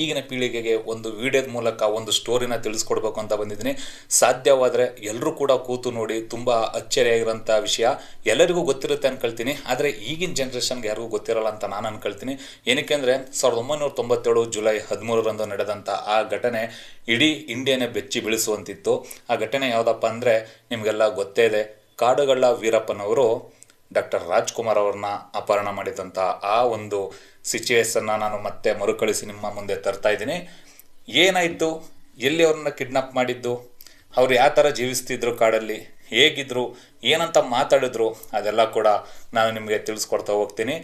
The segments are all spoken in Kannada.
ಈಗಿನ ಪೀಳಿಗೆಗೆ ಒಂದು ವಿಡಿಯೋದ ಮೂಲಕ ಒಂದು ಸ್ಟೋರಿನ ತಿಳಿಸ್ಕೊಡ್ಬೇಕು ಅಂತ ಬಂದಿದ್ದೀನಿ. ಸಾಧ್ಯವಾದರೆ ಎಲ್ಲರೂ ಕೂಡ ಕೂತು ನೋಡಿ ತುಂಬ ಅಚ್ಚರಿಯಾಗಿರೋಂಥ ವಿಷಯ ಎಲ್ಲರಿಗೂ ಗೊತ್ತಿರುತ್ತೆ ಅನ್ಕೊಳ್ತೀನಿ. ಆದರೆ ಈಗಿನ ಜನ್ರೇಷನ್ಗೆ ಯಾರಿಗೂ ಗೊತ್ತಿರಲ್ಲ ಅಂತ ನಾನು ಅನ್ಕೊಳ್ತೀನಿ. ಏನಕ್ಕೆ ಅಂದರೆ ಸಾವಿರದ ಒಂಬೈನೂರ ತೊಂಬತ್ತೇಳು ಜುಲೈ ಹದಿಮೂರರಂದು ನಡೆದಂಥ ಆ ಘಟನೆ ಇಡೀ ಇಂಡಿಯಾನೇ ಬೆಚ್ಚಿ ಬೀಳಿಸುವಂತಿತ್ತು. ಆ ಘಟನೆ ಯಾವುದಪ್ಪ ಅಂದರೆ ನಿಮಗೆಲ್ಲ ಗೊತ್ತೇ ಇದೆ. ಕಾಡುಗಳ ವೀರಪ್ಪನವರು ಡಾಕ್ಟರ್ ರಾಜ್ಕುಮಾರ್ ಅವ್ರನ್ನ ಅಪಹರಣ ಮಾಡಿದಂಥ ಆ ಒಂದು ಸಿಚುವೇಶನ್ನ ನಾನು ಮತ್ತೆ ಮರುಕಳಿಸಿ ನಿಮ್ಮ ಮುಂದೆ ತರ್ತಾ ಇದ್ದೀನಿ. ಏನಾಯಿತು? ಎಲ್ಲಿ ಅವ್ರನ್ನ ಕಿಡ್ನಾಪ್ ಮಾಡಿದ್ದು? ಅವ್ರು ಯಾವ ಥರ ಜೀವಿಸ್ತಿದ್ರು ಕಾಡಲ್ಲಿ? ಹೇಗಿದ್ರು? ಏನಂತ ಮಾತಾಡಿದ್ರು? ಅದೆಲ್ಲ ಕೂಡ ನಾನು ನಿಮಗೆ ತಿಳಿಸ್ಕೊಡ್ತಾ ಹೋಗ್ತೀನಿ.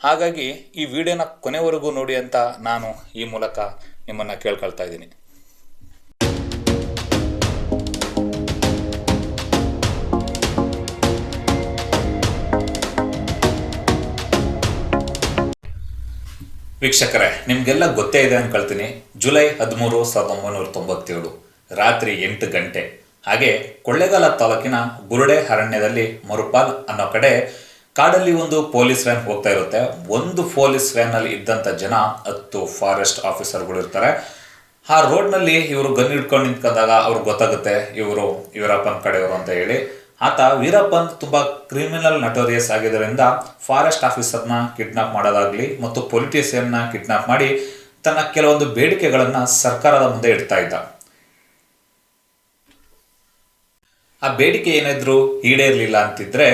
ಹಾಗಾಗಿ ಈ ವಿಡಿಯೋನ ಕೊನೆವರೆಗೂ ನೋಡಿ ಅಂತ ನಾನು ಈ ಮೂಲಕ ನಿಮ್ಮನ್ನು ಕೇಳ್ಕೊಳ್ತಾ ಇದ್ದೀನಿ. ವೀಕ್ಷಕರೇ, ನಿಮಗೆಲ್ಲ ಗೊತ್ತೇ ಇದೆ ಅನ್ಕೊಳ್ತೀನಿ. ಜುಲೈ ಹದಿಮೂರು ಸಾವಿರದ ಒಂಬೈನೂರ ತೊಂಬತ್ತೇಳು, ರಾತ್ರಿ ಎಂಟು ಗಂಟೆ. ಹಾಗೆ ಕೊಳ್ಳೇಗಾಲ ತಾಲೂಕಿನ ಗುರುಡೆ ಅರಣ್ಯದಲ್ಲಿ ಮರುಪಾಲ್ ಅನ್ನೋ ಕಡೆ ಕಾಡಲ್ಲಿ ಒಂದು ಪೊಲೀಸ್ ವ್ಯಾನ್ ಹೋಗ್ತಾ ಇರುತ್ತೆ. ಒಂದು ಪೊಲೀಸ್ ವ್ಯಾನಲ್ಲಿ ಇದ್ದಂಥ ಜನ ಹತ್ತು ಫಾರೆಸ್ಟ್ ಆಫೀಸರ್ಗಳು ಇರ್ತಾರೆ. ಆ ರೋಡ್ನಲ್ಲಿ ಇವರು ಗನ್ ಹಿಡ್ಕೊಂಡು ನಿಂತ್ಕೊಂಡಾಗ ಅವ್ರಿಗೆ ಗೊತ್ತಾಗುತ್ತೆ, ಇವರು ಇವರಪ್ಪನ ಕಡೆಯವರು ಅಂತ ಹೇಳಿ. ಆತ ವೀರಪ್ಪನ್ ತುಂಬಾ ಕ್ರಿಮಿನಲ್ ನಟೋರಿಯಸ್ ಆಗಿದ್ದರಿಂದ ಫಾರೆಸ್ಟ್ ಆಫೀಸರ್ನ ಕಿಡ್ನಾಪ್ ಮಾಡೋದಾಗ್ಲಿ ಮತ್ತು ಪೊಲಿಟಿಷಿಯನ್ನ ಕಿಡ್ನಾಪ್ ಮಾಡಿ ತನ್ನ ಕೆಲವೊಂದು ಬೇಡಿಕೆಗಳನ್ನ ಸರ್ಕಾರದ ಮುಂದೆ ಇಡ್ತಾ ಇದ್ದ. ಆ ಬೇಡಿಕೆ ಏನಿದ್ರು ಈಡೇರ್ಲಿಲ್ಲ ಅಂತಿದ್ರೆ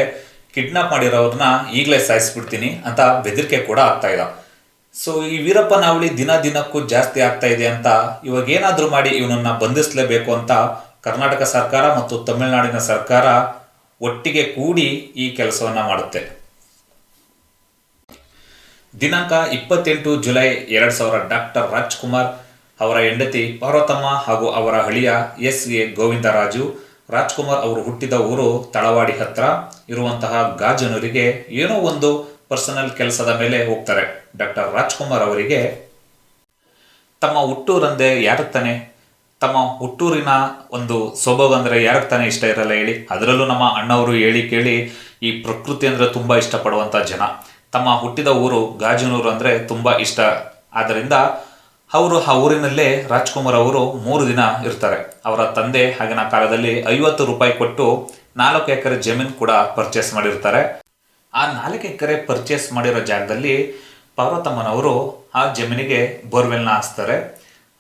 ಕಿಡ್ನಾಪ್ ಮಾಡಿರೋರನ್ನ ಈಗಲೇ ಸಾಯಿಸ್ಬಿಡ್ತೀನಿ ಅಂತ ಬೆದರಿಕೆ ಕೂಡ ಆಗ್ತಾ ಇದ್ದ ಸೊ ಈ ವೀರಪ್ಪನ ಅವಳಿ ದಿನ ದಿನಕ್ಕೂ ಜಾಸ್ತಿ ಆಗ್ತಾ ಇದೆ ಅಂತ ಇವಾಗ ಏನಾದ್ರೂ ಮಾಡಿ ಇವನನ್ನ ಬಂಧಿಸಲೇಬೇಕು ಅಂತ ಕರ್ನಾಟಕ ಸರ್ಕಾರ ಮತ್ತು ತಮಿಳುನಾಡಿನ ಸರ್ಕಾರ ಒಟ್ಟಿಗೆ ಕೂಡಿ ಈ ಕೆಲಸವನ್ನು ಮಾಡುತ್ತೆ. ದಿನಾಂಕ ಇಪ್ಪತ್ತೆಂಟು ಜುಲೈ ಎರಡ್ ಸಾವಿರ ಡಾಕ್ಟರ್ ರಾಜ್ಕುಮಾರ್ ಅವರ ಹೆಂಡತಿ ಪಾರ್ವತಮ್ಮ ಹಾಗೂ ಅವರ ಹಳಿಯ ಎಸ್ ಎ ಗೋವಿಂದರಾಜು ರಾಜ್ಕುಮಾರ್ ಅವರು ಹುಟ್ಟಿದ ಊರು ತಳವಾಡಿ ಹತ್ರ ಇರುವಂತಹ ಗಾಜನೂರಿಗೆ ಏನೋ ಒಂದು ಪರ್ಸನಲ್ ಕೆಲಸದ ಮೇಲೆ ಹೋಗ್ತಾರೆ. ಡಾಕ್ಟರ್ ರಾಜ್ಕುಮಾರ್ ಅವರಿಗೆ ತಮ್ಮ ಹುಟ್ಟೂರಂದೆ ಯಾರಿಗೆ ತಾನೆ? ತಮ್ಮ ಹುಟ್ಟೂರಿನ ಒಂದು ಸೊಬಗು ಅಂದರೆ ಯಾರಿಗೆ ತಾನೇ ಇಷ್ಟ ಇರಲ್ಲ ಹೇಳಿ, ಅದರಲ್ಲೂ ನಮ್ಮ ಅಣ್ಣವರು ಹೇಳಿ ಕೇಳಿ ಈ ಪ್ರಕೃತಿ ಅಂದರೆ ತುಂಬ ಇಷ್ಟಪಡುವಂಥ ಜನ. ತಮ್ಮ ಹುಟ್ಟಿದ ಊರು ಗಾಜನೂರು ಅಂದರೆ ತುಂಬ ಇಷ್ಟ. ಆದ್ದರಿಂದ ಅವರು ಆ ಊರಿನಲ್ಲೇ ರಾಜ್ಕುಮಾರ್ ಅವರು ಮೂರು ದಿನ ಇರ್ತಾರೆ. ಅವರ ತಂದೆ ಆಗಿನ ಕಾಲದಲ್ಲಿ ಐವತ್ತು ರೂಪಾಯಿ ಕೊಟ್ಟು ನಾಲ್ಕು ಎಕರೆ ಜಮೀನು ಕೂಡ ಪರ್ಚೇಸ್ ಮಾಡಿರ್ತಾರೆ. ಆ ನಾಲ್ಕು ಎಕರೆ ಪರ್ಚೇಸ್ ಮಾಡಿರೋ ಜಾಗದಲ್ಲಿ ಪಾರ್ವತಮ್ಮನವರು ಆ ಜಮೀನಿಗೆ ಬೋರ್ವೆಲ್ನ ಹಾಕ್ಸ್ತಾರೆ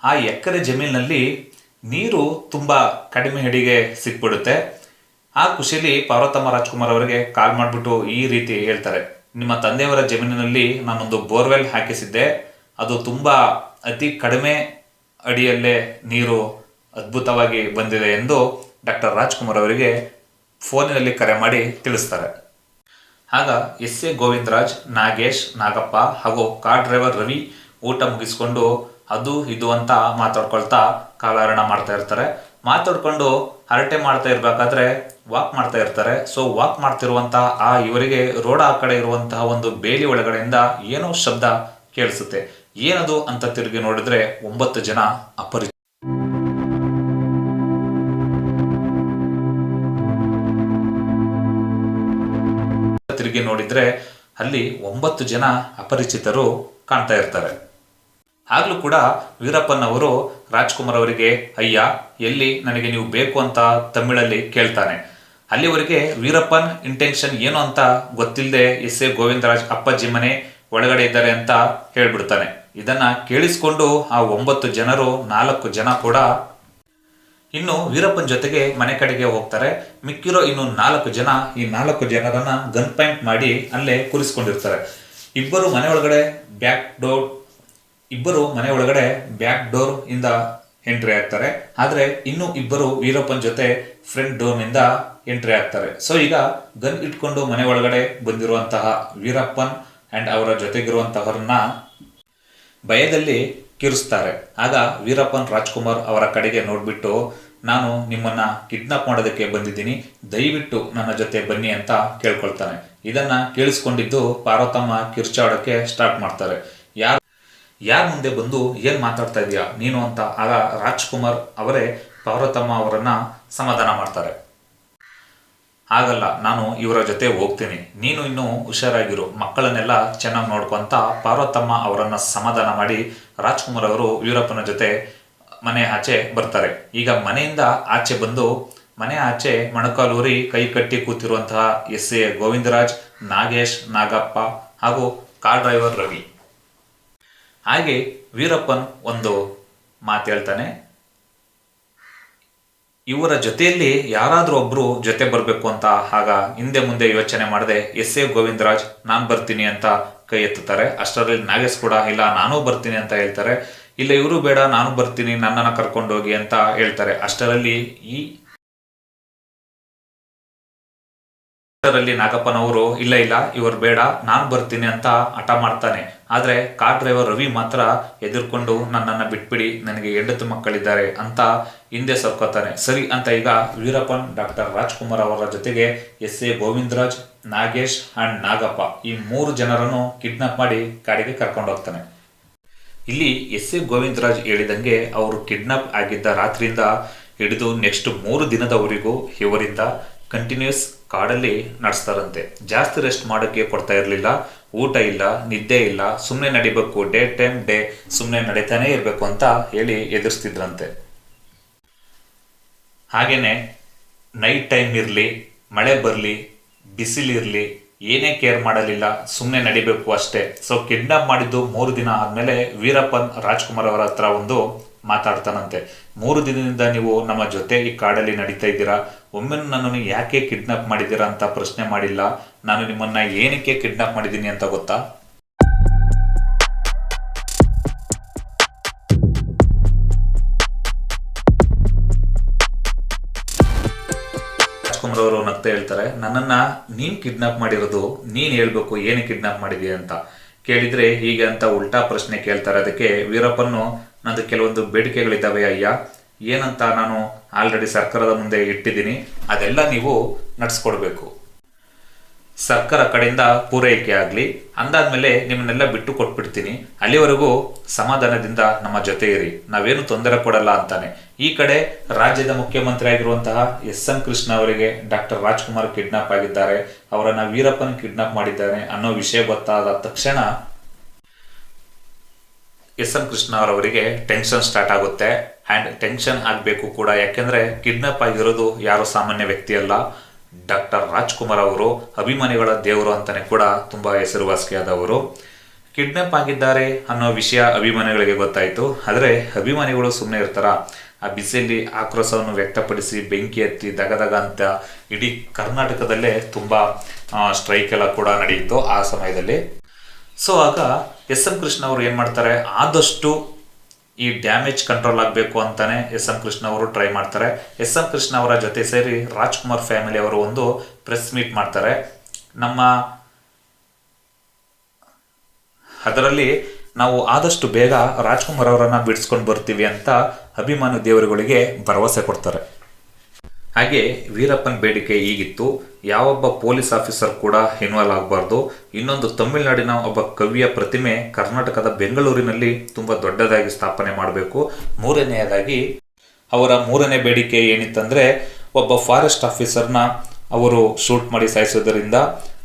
ಆ ಎಕರೆ ಜಮೀನಿನಲ್ಲಿ ನೀರು ತುಂಬ ಕಡಿಮೆ ಹಿಡಿಗೆ ಸಿಕ್ಬಿಡುತ್ತೆ. ಆ ಖುಷಿಯಲ್ಲಿ ಪಾರ್ವತಮ್ಮ ರಾಜ್ಕುಮಾರ್ ಅವರಿಗೆ ಕಾಲ್ ಮಾಡಿಬಿಟ್ಟು ಈ ರೀತಿ ಹೇಳ್ತಾರೆ. ನಿಮ್ಮ ತಂದೆಯವರ ಜಮೀನಿನಲ್ಲಿ ನಾನೊಂದು ಬೋರ್ವೆಲ್ ಹಾಕಿಸಿದ್ದೆ. ಅದು ತುಂಬ ಅತಿ ಕಡಿಮೆ ಅಡಿಯಲ್ಲೇ ನೀರು ಅದ್ಭುತವಾಗಿ ಬಂದಿದೆ ಎಂದು ಡಾಕ್ಟರ್ ರಾಜ್ಕುಮಾರ್ ಅವರಿಗೆ ಫೋನಿನಲ್ಲಿ ಕರೆ ಮಾಡಿ ತಿಳಿಸ್ತಾರೆ. ಆಗ ಎಸ್ ಎ ಗೋವಿಂದರಾಜ್, ನಾಗೇಶ್, ನಾಗಪ್ಪ ಹಾಗೂ ಕಾರ್ ಡ್ರೈವರ್ ರವಿ ಊಟ ಮುಗಿಸ್ಕೊಂಡು ಅದು, ಇದು ಅಂತ ಮಾತಾಡ್ಕೊಳ್ತಾ ಕಾಲಹರಣ ಮಾಡ್ತಾ ಇರ್ತಾರೆ. ಮಾತಾಡ್ಕೊಂಡು ಹರಟೆ ಮಾಡ್ತಾ ಇರ್ಬೇಕಾದ್ರೆ ವಾಕ್ ಮಾಡ್ತಾ ಇರ್ತಾರೆ. ಸೊ ವಾಕ್ ಮಾಡ್ತಿರುವಂತಹ ಆ ಇವರಿಗೆ ರೋಡ್ ಆ ಕಡೆ ಇರುವಂತಹ ಒಂದು ಬೇಲಿ ಒಳಗಡೆಯಿಂದ ಏನೋ ಶಬ್ದ ಕೇಳಿಸುತ್ತೆ. ಏನದು ಅಂತ ತಿರುಗಿ ನೋಡಿದ್ರೆ ಒಂಬತ್ತು ಜನ ಅಪರಿಚಿತ ತಿರುಗಿ ನೋಡಿದ್ರೆ ಅಲ್ಲಿ ಒಂಬತ್ತು ಜನ ಅಪರಿಚಿತರು ಕಾಣ್ತಾ ಇರ್ತಾರೆ. ಆಗ್ಲೂ ಕೂಡ ವೀರಪ್ಪನ್ ಅವರು ರಾಜ್ಕುಮಾರ್ ಅವರಿಗೆ, ಅಯ್ಯ, ಎಲ್ಲಿ ನನಗೆ ನೀವು ಬೇಕು ಅಂತ ತಮಿಳಲ್ಲಿ ಕೇಳ್ತಾನೆ. ಅಲ್ಲಿವರೆಗೆ ವೀರಪ್ಪನ್ ಇಂಟೆನ್ಷನ್ ಏನು ಅಂತ ಗೊತ್ತಿಲ್ಲದೆ ಎಸ್ ಎ ಗೋವಿಂದರಾಜ್ ಅಪ್ಪಾಜಿ ಮನೆ ಒಳಗಡೆ ಇದ್ದಾರೆ ಅಂತ ಹೇಳ್ಬಿಡ್ತಾನೆ. ಇದನ್ನ ಕೇಳಿಸ್ಕೊಂಡು ಆ ಒಂಬತ್ತು ಜನರು, ನಾಲ್ಕು ಜನ ಕೂಡ ಇನ್ನು ವೀರಪ್ಪನ್ ಜೊತೆಗೆ ಮನೆ ಕಡೆಗೆ ಹೋಗ್ತಾರೆ. ಮಿಕ್ಕಿರೋ ಇನ್ನು ನಾಲ್ಕು ಜನ, ಈ ನಾಲ್ಕು ಜನರನ್ನ ಗನ್ ಪಾಯಿಂಟ್ ಮಾಡಿ ಅಲ್ಲೇ ಕೂರಿಸ್ಕೊಂಡಿರ್ತಾರೆ. ಇಬ್ಬರು ಮನೆ ಒಳಗಡೆ ಬ್ಯಾಕ್ ಡೋರ್ ಇಬ್ಬರು ಮನೆ ಒಳಗಡೆ ಬ್ಯಾಕ್ ಡೋರ್ ಇಂದ ಎಂಟ್ರಿ ಆಗ್ತಾರೆ. ಆದ್ರೆ ಇನ್ನು ಇಬ್ಬರು ವೀರಪ್ಪನ್ ಜೊತೆ ಫ್ರಂಟ್ ಡೋರ್ನಿಂದ ಎಂಟ್ರಿ ಆಗ್ತಾರೆ. ಸೊ ಈಗ ಗನ್ ಇಟ್ಕೊಂಡು ಮನೆ ಒಳಗಡೆ ಬಂದಿರುವಂತಹ ವೀರಪ್ಪನ್ ಅಂಡ್ ಅವರ ಜೊತೆಗಿರುವಂತಹವರನ್ನ ಭಯದಲ್ಲಿ ಕಿರಿಸ್ತಾರೆ. ಆಗ ವೀರಪ್ಪನ್ ರಾಜ್ಕುಮಾರ್ ಅವರ ಕಡೆಗೆ ನೋಡ್ಬಿಟ್ಟು, ನಾನು ನಿಮ್ಮನ್ನ ಕಿಡ್ನಾಪ್ ಮಾಡೋದಕ್ಕೆ ಬಂದಿದ್ದೀನಿ. ದಯವಿಟ್ಟು ನನ್ನ ಜೊತೆ ಬನ್ನಿ ಅಂತ ಕೇಳ್ಕೊಳ್ತಾನೆ. ಇದನ್ನ ಕೇಳಿಸ್ಕೊಂಡಿದ್ದು ಪಾರ್ವತಮ್ಮ ಕಿರ್ಚಾಡೋಕೆ ಸ್ಟಾರ್ಟ್ ಮಾಡ್ತಾರೆ. ಯಾರು ಮುಂದೆ ಬಂದು ಏನು ಮಾತಾಡ್ತಾ ಇದೀಯಾ? ನೀನು ಅಂತ ಆಗ ರಾಜ್ಕುಮಾರ್ ಅವರೇ ಪಾರ್ವತಮ್ಮ ಅವರನ್ನ ಸಮಾಧಾನ ಮಾಡ್ತಾರೆ. ಹಾಗಲ್ಲ, ನಾನು ಇವರ ಜೊತೆ ಹೋಗ್ತೀನಿ. ನೀನು ಇನ್ನೂ ಹುಷಾರಾಗಿರು. ಮಕ್ಕಳನ್ನೆಲ್ಲ ಚೆನ್ನಾಗಿ ನೋಡ್ಕೊಂತ ಪಾರ್ವತಮ್ಮ ಅವರನ್ನು ಸಮಾಧಾನ ಮಾಡಿ ರಾಜ್ಕುಮಾರ್ ಅವರು ವೀರಪ್ಪನ ಜೊತೆ ಮನೆ ಆಚೆ ಬರ್ತಾರೆ. ಈಗ ಮನೆಯಿಂದ ಆಚೆ ಬಂದು ಮನೆ ಆಚೆ ಮಣಕಾಲೂರಿ ಕೈ ಕಟ್ಟಿ ಕೂತಿರುವಂತಹ ಎಸ್ ಎ ಗೋವಿಂದರಾಜ್, ನಾಗೇಶ್, ನಾಗಪ್ಪ ಹಾಗೂ ಕಾರ್ ಡ್ರೈವರ್ ರವಿ. ಹಾಗೆ ವೀರಪ್ಪನ್ ಒಂದು ಮಾತು ಹೇಳ್ತಾನೆ. ಇವರ ಜೊತೆಯಲ್ಲಿ ಯಾರಾದರೂ ಒಬ್ಬರು ಜೊತೆ ಬರಬೇಕು ಅಂತ ಆಗ ಹಿಂದೆ ಮುಂದೆ ಯೋಚನೆ ಮಾಡದೆ, ಎಸ್ ಎ ಗೋವಿಂದರಾಜ್, ನಾನು ಬರ್ತೀನಿ ಅಂತ ಕೈ ಎತ್ತುತ್ತಾರೆ. ಅಷ್ಟರಲ್ಲಿ ನಾಗೇಶ್ ಕೂಡ, ಇಲ್ಲ, ನಾನು ಬರ್ತೀನಿ ಅಂತ ಹೇಳ್ತಾರೆ. ಇಲ್ಲ, ಇವರು ಬೇಡ, ನಾನು ಬರ್ತೀನಿ, ನನ್ನನ್ನು ಕರ್ಕೊಂಡೋಗಿ ಅಂತ ಹೇಳ್ತಾರೆ. ಅಷ್ಟರಲ್ಲಿ ಈ ಅಷ್ಟರಲ್ಲಿ ನಾಗಪ್ಪನವರು, ಇಲ್ಲ ಇಲ್ಲ, ಇವರು ಬೇಡ, ನಾನು ಬರ್ತೀನಿ ಅಂತ ಹಠ ಮಾಡ್ತಾನೆ. ಆದರೆ ಕಾರ್ ಡ್ರೈವರ್ ರವಿ ಮಾತ್ರ ಎದುರ್ಕೊಂಡು ನನ್ನನ್ನು ಬಿಟ್ಬಿಡಿ, ನನಗೆ ಹೆಂಡತಿ ಮಕ್ಕಳಿದ್ದಾರೆ ಅಂತ ಹಿಂದೆ ಸರ್ಕೋತಾನೆ. ಸರಿ ಅಂತ ಈಗ ವೀರಪ್ಪನ್ ಡಾಕ್ಟರ್ ರಾಜ್ಕುಮಾರ್ ಅವರ ಜೊತೆಗೆ S A Govindaraj, Nagesh and Nagappa ಈ ಮೂರು ಜನರನ್ನು ಕಿಡ್ನಾಪ್ ಮಾಡಿ ಕಾಡಿಗೆ ಕರ್ಕೊಂಡು ಹೋಗ್ತಾನೆ. ಇಲ್ಲಿ ಎಸ್ ಎ ಗೋವಿಂದರಾಜ್ ಹೇಳಿದಂಗೆ ಅವರು ಕಿಡ್ನಾಪ್ ಆಗಿದ್ದ ರಾತ್ರಿಯಿಂದ ಹಿಡಿದು ನೆಕ್ಸ್ಟ್ ಮೂರು ದಿನದವರೆಗೂ, ಇವರಿಂದ ಕಂಟಿನ್ಯೂಸ್ ಕಾಡಲ್ಲಿ ನಡೆಸ್ತಾರಂತೆ. ಜಾಸ್ತಿ ರೆಸ್ಟ್ ಮಾಡೋಕ್ಕೆ ಕೊಡ್ತಾ ಇರಲಿಲ್ಲ, ಊಟ ಇಲ್ಲ, ನಿದ್ದೆ ಇಲ್ಲ ಸುಮ್ಮನೆ ನಡಿಬೇಕು ಡೇ ಟೈಮ್ ಡೇ ಸುಮ್ಮನೆ ನಡೀತಾನೆ ಇರಬೇಕು ಅಂತ ಹೇಳಿ ಎದುರಿಸ್ತಿದ್ರಂತೆ. ಹಾಗೆಯೇ ನೈಟ್ ಟೈಮ್ ಇರಲಿ, ಮಳೆ ಬರಲಿ, ಬಿಸಿಲಿರಲಿ, ಏನೇ ಕೇರ್ ಮಾಡಲಿಲ್ಲ ಸುಮ್ಮನೆ ನಡಿಬೇಕು ಅಷ್ಟೇ. ಸೊ ಕಿಡ್ನಾಪ್ ಮಾಡಿದ್ದು ಮೂರು ದಿನ ಆದಮೇಲೆ ವೀರಪ್ಪನ್ ರಾಜ್ಕುಮಾರ್ ಅವರ ಹತ್ರ ಒಂದು ಮಾತಾಡ್ತಾನಂತೆ. ಮೂರು ದಿನದಿಂದ ನೀವು ನಮ್ಮ ಜೊತೆ ಈ ಕಾಡಲ್ಲಿ ನಡೀತಾ ಇದ್ದೀರಾ? ಒಮ್ಮೆ ನನ್ನನ್ನು ಯಾಕೆ ಕಿಡ್ನಾಪ್ ಮಾಡಿದ್ದೀರಾ ಅಂತ ಪ್ರಶ್ನೆ ಮಾಡಿಲ್ಲ. ನಾನು ನಿಮ್ಮನ್ನ ಏನಕ್ಕೆ ಕಿಡ್ನಾಪ್ ಮಾಡಿದ್ದೀನಿ ಅಂತ ಗೊತ್ತಾ? ಅವರು ನಗ್ತಾ ಹೇಳ್ತಾರೆ, ನನ್ನನ್ನ ನೀನ್ ಕಿಡ್ನಾಪ್ ಮಾಡಿರೋದು, ನೀನ್ ಹೇಳ್ಬೇಕು ಏನು ಕಿಡ್ನಾಪ್ ಮಾಡಿದೀಯ ಅಂತ. ಕೇಳಿದ್ರೆ ಹೀಗೆ ಅಂತ ಉಲ್ಟಾ ಪ್ರಶ್ನೆ ಕೇಳ್ತಾರೆ. ಅದಕ್ಕೆ ವೀರಪ್ಪನ್ನು ನಂದು ಕೆಲವೊಂದು ಬೇಡಿಕೆಗಳಿದ್ದಾವೆ, ಅಯ್ಯ. ಏನಂತ ನಾನು ಆಲ್ರೆಡಿ ಸರ್ಕಾರದ ಮುಂದೆ ಇಟ್ಟಿದ್ದೀನಿ. ಅದೆಲ್ಲ ನೀವು ನಡ್ಸ್ಕೊಡ್ಬೇಕು. ಸರ್ಕಾರ ಕಡೆಯಿಂದ ಪೂರೈಕೆ ಆಗಲಿ, ಅಂದಾದ್ಮೇಲೆ ನಿಮ್ಮನ್ನೆಲ್ಲ ಬಿಟ್ಟು ಕೊಟ್ಬಿಡ್ತೀನಿ. ಅಲ್ಲಿವರೆಗೂ ಸಮಾಧಾನದಿಂದ ನಮ್ಮ ಜೊತೆ ಇರಿ. ನಾವೇನು ತೊಂದರೆ ಕೊಡಲ್ಲ ಅಂತಾನೆ. ಈ ಕಡೆ ರಾಜ್ಯದ ಮುಖ್ಯಮಂತ್ರಿ ಆಗಿರುವಂತಹ ಎಸ್ ಎಂ ಕೃಷ್ಣ ಅವರಿಗೆ ಡಾಕ್ಟರ್ ರಾಜ್ಕುಮಾರ್ ಕಿಡ್ನಾಪ್ ಆಗಿದ್ದಾರೆ. ಅವರನ್ನು ವೀರಪ್ಪನ್ ಕಿಡ್ನಾಪ್ ಮಾಡಿದ್ದಾರೆ ಅನ್ನೋ ವಿಷಯ ಗೊತ್ತಾದ ತಕ್ಷಣ ಎಸ್ ಎನ್ ಕೃಷ್ಣ ಅವರವರಿಗೆ ಟೆನ್ಷನ್ ಸ್ಟಾರ್ಟ್ ಆಗುತ್ತೆ. ಆ್ಯಂಡ್ ಟೆನ್ಷನ್ ಆಗಬೇಕು ಕೂಡ. ಯಾಕೆಂದ್ರೆ ಕಿಡ್ನಾಪ್ ಆಗಿರೋದು ಯಾರು ಸಾಮಾನ್ಯ ವ್ಯಕ್ತಿ ಅಲ್ಲ ಡಾಕ್ಟರ್ ರಾಜ್ಕುಮಾರ್ ಅವರು, ಅಭಿಮಾನಿಗಳ ದೇವರು ಅಂತಲೇ ಕೂಡ ತುಂಬಾ ಹೆಸರುವಾಸಿಯಾದವರು. ಕಿಡ್ನಾಪ್ ಆಗಿದ್ದಾರೆ ಅನ್ನೋ ವಿಷಯ ಅಭಿಮಾನಿಗಳಿಗೆ ಗೊತ್ತಾಯಿತು. ಆದರೆ ಅಭಿಮಾನಿಗಳು ಸುಮ್ಮನೆ ಇರ್ತಾರ? ಆ ಬಿಸಿಯಲ್ಲಿ ಆಕ್ರೋಶವನ್ನು ವ್ಯಕ್ತಪಡಿಸಿ ಬೆಂಕಿ ಹತ್ತಿ ದಗದಗ ಅಂತ ಇಡೀ ಕರ್ನಾಟಕದಲ್ಲೇ ತುಂಬಾ ಸ್ಟ್ರೈಕ್ ಎಲ್ಲ ಕೂಡ ನಡೆಯಿತು ಆ ಸಮಯದಲ್ಲಿ. ಸೊ ಆಗ ಎಸ್ ಎಂ ಕೃಷ್ಣ ಅವರು ಏನು ಮಾಡ್ತಾರೆ? ಆದಷ್ಟು ಈ ಡ್ಯಾಮೇಜ್ ಕಂಟ್ರೋಲ್ ಆಗಬೇಕು ಅಂತಾನೆ ಎಸ್ ಎಂ ಕೃಷ್ಣ ಅವರು ಟ್ರೈ ಮಾಡ್ತಾರೆ. ಎಸ್ ಎಂ ಕೃಷ್ಣ ಅವರ ಜೊತೆ ಸೇರಿ ರಾಜ್ಕುಮಾರ್ ಫ್ಯಾಮಿಲಿ ಅವರು ಒಂದು ಪ್ರೆಸ್ ಮೀಟ್ ಮಾಡ್ತಾರೆ. ನಮ್ಮ ಅದರಲ್ಲಿ ನಾವು ಆದಷ್ಟು ಬೇಗ ರಾಜ್ಕುಮಾರ್ ಅವರನ್ನು ಬಿಡಿಸ್ಕೊಂಡು ಬರ್ತೀವಿ ಅಂತ ಅಭಿಮಾನಿ ದೇವರುಗಳಿಗೆ ಭರವಸೆ ಕೊಡ್ತಾರೆ. ಹಾಗೆ ವೀರಪ್ಪನ್ ಬೇಡಿಕೆ ಈಗಿತ್ತು. ಯಾವೊಬ್ಬ ಪೊಲೀಸ್ ಆಫೀಸರ್ ಕೂಡ ಇನ್ವಾಲ್ವ್ ಆಗಬಾರ್ದು. ಇನ್ನೊಂದು ತಮಿಳುನಾಡಿನ ಒಬ್ಬ ಕವಿಯ ಪ್ರತಿಮೆ ಕರ್ನಾಟಕದ ಬೆಂಗಳೂರಿನಲ್ಲಿ ತುಂಬ ದೊಡ್ಡದಾಗಿ ಸ್ಥಾಪನೆ ಮಾಡಬೇಕು. ಮೂರನೆಯದಾಗಿ, ಅವರ ಮೂರನೇ ಬೇಡಿಕೆ ಏನಿತ್ತಂದರೆ, ಒಬ್ಬ ಫಾರೆಸ್ಟ್ ಆಫೀಸರ್ನ ಅವರು ಶೂಟ್ ಮಾಡಿ ಸಾಯಿಸೋದರಿಂದ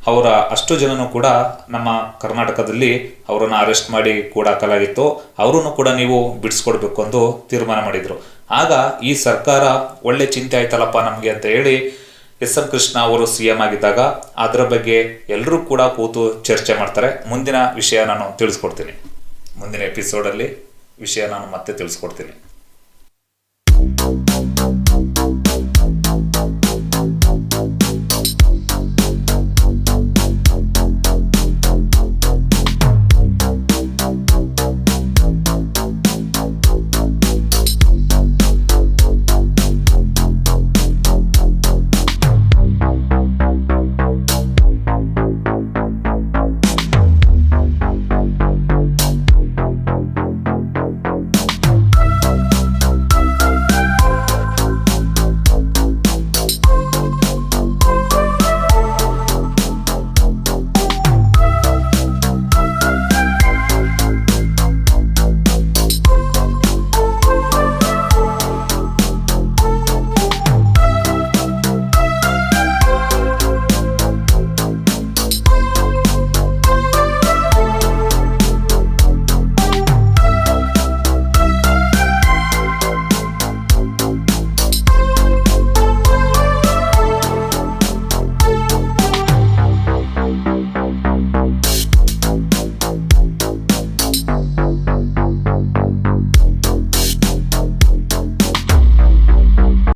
ಅವರ ಅಷ್ಟು ಜನನು ಕೂಡ ನಮ್ಮ ಕರ್ನಾಟಕದಲ್ಲಿ ಅವರನ್ನು ಅರೆಸ್ಟ್ ಮಾಡಿ ಕೂಡ ಹಾಕಲಾಗಿತ್ತು. ಅವರನ್ನು ಕೂಡ ನೀವು ಬಿಡಿಸ್ಕೊಡ್ಬೇಕು ಎಂದು ತೀರ್ಮಾನ ಮಾಡಿದ್ರು. ಆಗ ಈ ಸರ್ಕಾರ ಒಳ್ಳೆ ಚಿಂತೆ ಆಯ್ತಲ್ಲಪ್ಪ ನಮಗೆ ಅಂತ ಹೇಳಿ ಎಸ್ ಎಂ ಕೃಷ್ಣ ಅವರು ಸಿ ಎಂ ಆಗಿದ್ದಾಗ ಅದರ ಬಗ್ಗೆ ಎಲ್ಲರೂ ಕೂಡ ಕೂತು ಚರ್ಚೆ ಮಾಡ್ತಾರೆ. ಮುಂದಿನ ವಿಷಯ ನಾನು ತಿಳಿಸ್ಕೊಡ್ತೀನಿ. ಮುಂದಿನ ಎಪಿಸೋಡಲ್ಲಿ ವಿಷಯ ನಾನು ಮತ್ತೆ ತಿಳಿಸ್ಕೊಡ್ತೀನಿ.